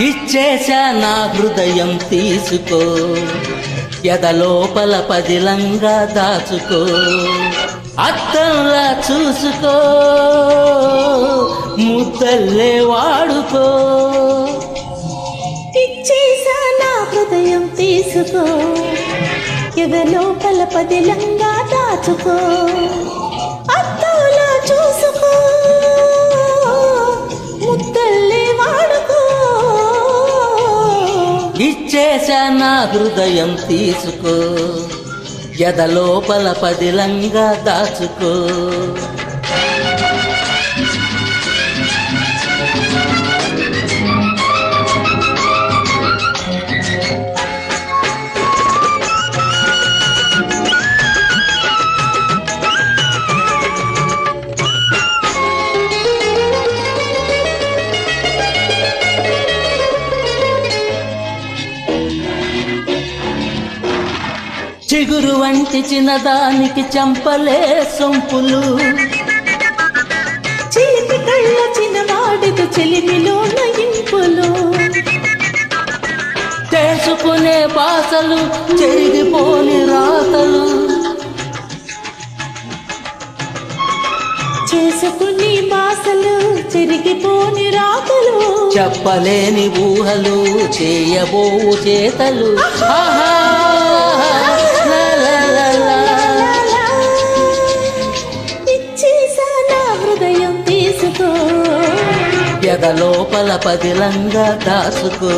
ఇచ్చేశా నా హృదయం తీసుకో. ఎదలోపల పదిలంగా దాచుకో. అద్దంలా చూసుకో. ముద్దల్లే వాడుకో. ఇచ్చేసా నా హృదయం తీసుకో. ఎద లోపల పదిలంగా దాచుకో. నా హృదయం తీసుకో. ఎదలోపల పదిలంగా దాచుకో. చిగురు వంటి చిన్నదానికి చంపలే సొంపులు. చేతి కళ్ళ చిన్నవాడిది చెలిమిలో నయింపులు చేసుకునే పాసలు చెరిగిపోని రాతలు. చేసుకుని పాసలు చెరిగిపోని రాతలు. చెప్పలేని ఊహలు చేయబో చేతలు. ఆహా! తీసుకో ఎదలోపల పదిలంగా దాచుకో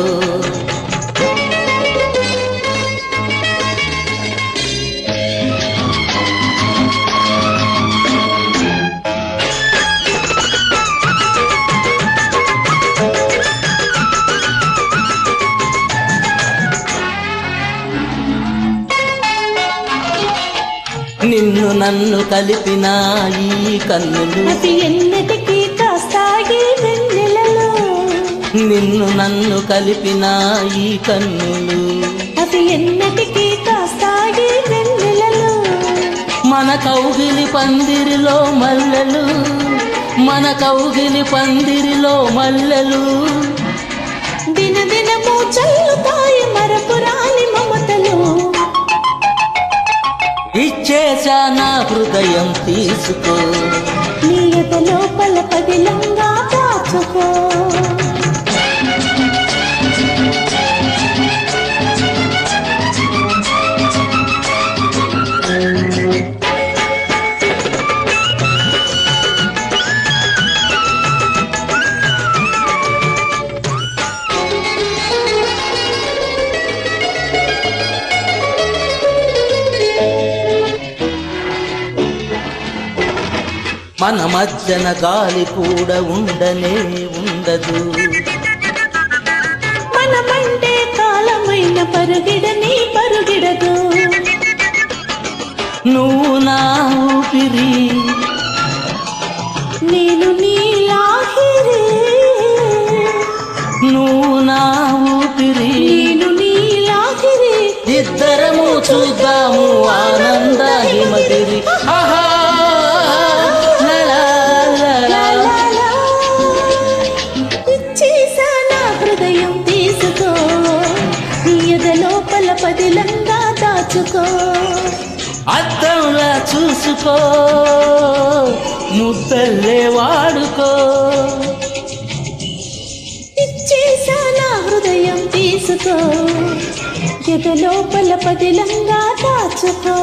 నిన్ను నన్ను కలిపిన ఈ కన్నులు ఎన్నటి నిన్ను నన్ను కలిపిన ఈ కన్నులు. అవి ఎన్నటికీ కాస్తాయి వెన్నెలలో. మన కౌగిలి పందిరిలో మల్లెలు. మన కౌగిలి పందిరిలో మల్లెలు. దినదినము చల్లుతాయి మరపురాని మమతలు. ఇచ్చేశా నా హృదయం తీసుకో. నీ ఎద లోపల పదిలంగా దాచుకో. మన మధ్యన గాలి కూడా ఉండనే ఉండదు. మనమంటే కాలమైన పరుగిడని పరుగిడదు. నువ్వు నా ఊపిరి. నేను నీలాహిరి నువ్వు నా ఊపిరి. నేను నీలాహిరి ఇద్దరము చూద్దాము ఆనంద హిమగిరి ఆహా! పదిలంగా దాచుకో. అద్దంలా చూసుకో ముద్దల్లే వాడుకో. ఇచ్చేసా నా హృదయం తీసుకో ఎద లోపల పదిలంగా దాచుకో.